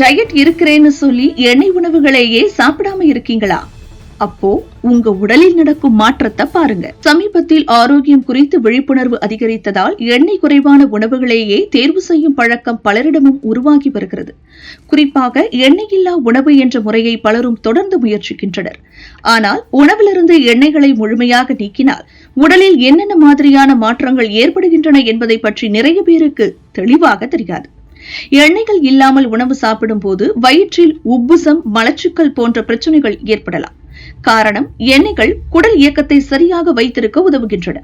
Diet இருக்கிறேன்னு சொல்லி எண்ணெய் உணவுகளையே சாப்பிடாம இருக்கீங்களா? அப்போ உங்க உடலில் நடக்கும் மாற்றத்தை பாருங்க. சமீபத்தில் ஆரோக்கியம் குறித்து விழிப்புணர்வு அதிகரித்ததால் எண்ணெய் குறைவான உணவுகளையே தேர்வு செய்யும் பழக்கம் பலரிடமும் உருவாகி வருகிறது. குறிப்பாக எண்ணெய் இல்லா உணவு என்ற முறையை பலரும் தொடர்ந்து முயற்சிக்கின்றனர். ஆனால் உணவிலிருந்து எண்ணெய்களை முழுமையாக நீக்கினால் உடலில் என்னென்ன மாதிரியான மாற்றங்கள் ஏற்படுகின்றன என்பதை பற்றி நிறைய பேருக்கு தெளிவாக தெரியாது. எண்ணெய்கள் இல்லாமல் உணவு சாப்பிடும் போது வயிற்றில் உப்புசம் மலச்சுக்கள் போன்ற பிரச்சனைகள் ஏற்படலாம். காரணம் எண்ணெய்கள் குடல் இயக்கத்தை சரியாக வைத்திருக்க உதவுகின்றன.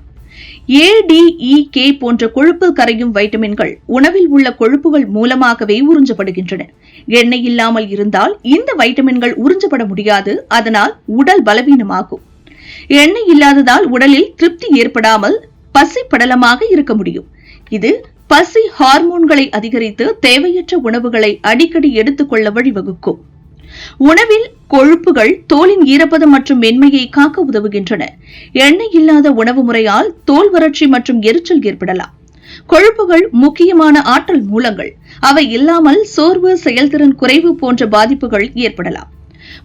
ஏடிஇகே e, போன்ற கொழுப்பு கரையும் வைட்டமின்கள் உணவில் உள்ள கொழுப்புகள் மூலமாகவே உறிஞ்சப்படுகின்றன. எண்ணெய் இல்லாமல் இருந்தால் இந்த வைட்டமின்கள் உறிஞ்சப்பட முடியாது அதனால் உடல் பலவீனமாகும். எண்ணெய் இல்லாததால் உடலில் திருப்தி ஏற்படாமல் பசி படலமாக இருக்க முடியும். இது பசி ஹார்மோன்களை அதிகரித்து தேவையற்ற உணவுகளை அடிக்கடி எடுத்துக்கொள்ள வழிவகுக்கும். உணவில் கொழுப்புகள் தோலின் ஈரப்பதம் மற்றும் மென்மையை காக்க உதவுகின்றன. எண்ணெய் இல்லாத உணவு முறையால் தோல் வறட்சி மற்றும் எரிச்சல் ஏற்படலாம். கொழுப்புகள் முக்கியமான ஆற்றல் மூலங்கள். அவை இல்லாமல் சோர்வு செயல்திறன் குறைவு போன்ற பாதிப்புகள் ஏற்படலாம்.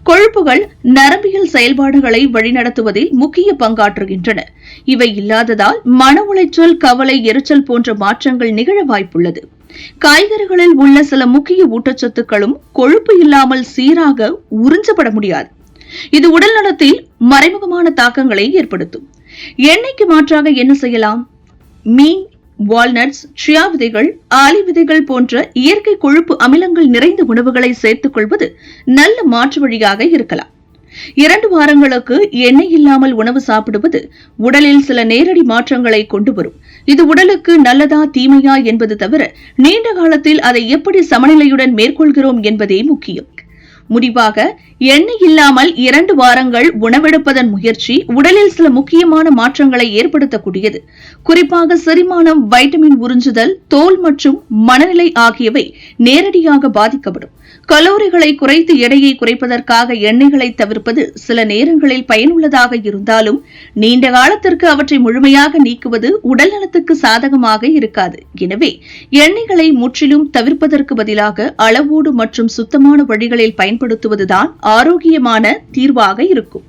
கொழுப்புகள் நரம்பியல் செயல்பாடுகளை வழிநடத்துவதில் முக்கிய பங்காற்றுகின்றன. இவை இல்லாததால் மன உளைச்சல் கவலை எரிச்சல் போன்ற மாற்றங்கள் நிகழ வாய்ப்புள்ளது. காய்கறிகளில் உள்ள சில முக்கிய ஊட்டச்சத்துக்களும் கொழுப்பு இல்லாமல் சீராக உறிஞ்சப்பட முடியாது. இது உடல் நலத்தில் மறைமுகமான தாக்கங்களை ஏற்படுத்தும். எண்ணெய்க்கு மாற்றாக என்ன செய்யலாம்? மீன் வால்நட்ஸ் சியா விதைகள் ஆலி விதைகள் போன்ற இயற்கை கொழுப்பு அமிலங்கள் நிறைந்த உணவுகளை சேர்த்துக் கொள்வது நல்ல மாற்று வழியாக இருக்கலாம். இரண்டு வாரங்களுக்கு எண்ணெய் இல்லாமல் உணவு சாப்பிடுவது உடலில் சில நேரடி மாற்றங்களை கொண்டு வரும். இது உடலுக்கு நல்லதா தீமையா என்பது தவிர நீண்ட காலத்தில் அதை எப்படி சமநிலையுடன் மேற்கொள்கிறோம் என்பதே முக்கியம். முடிவாக எண்ணெய் இல்லாமல் இரண்டு வாரங்கள் உணவெடுப்பதன் முயற்சி உடலில் சில முக்கியமான மாற்றங்களை ஏற்படுத்தக்கூடியது. குறிப்பாக செரிமானம் வைட்டமின் உறிஞ்சுதல் தோல் மற்றும் மனநிலை ஆகியவை நேரடியாக பாதிக்கப்படும். கலோரிகளை குறைத்து எடையை குறைப்பதற்காக எண்ணெய்களை தவிர்ப்பது சில நேரங்களில் பயனுள்ளதாக இருந்தாலும் நீண்ட காலத்திற்கு அவற்றை முழுமையாக நீக்குவது உடல் நலத்துக்கு சாதகமாக இருக்காது. எனவே எண்ணெய்களை முற்றிலும் தவிர்ப்பதற்கு பதிலாக அளவோடு மற்றும் சுத்தமான வழிகளில் பயன் பயன்படுத்துவதுதான் ஆரோக்கியமான தீர்வாக இருக்கும்.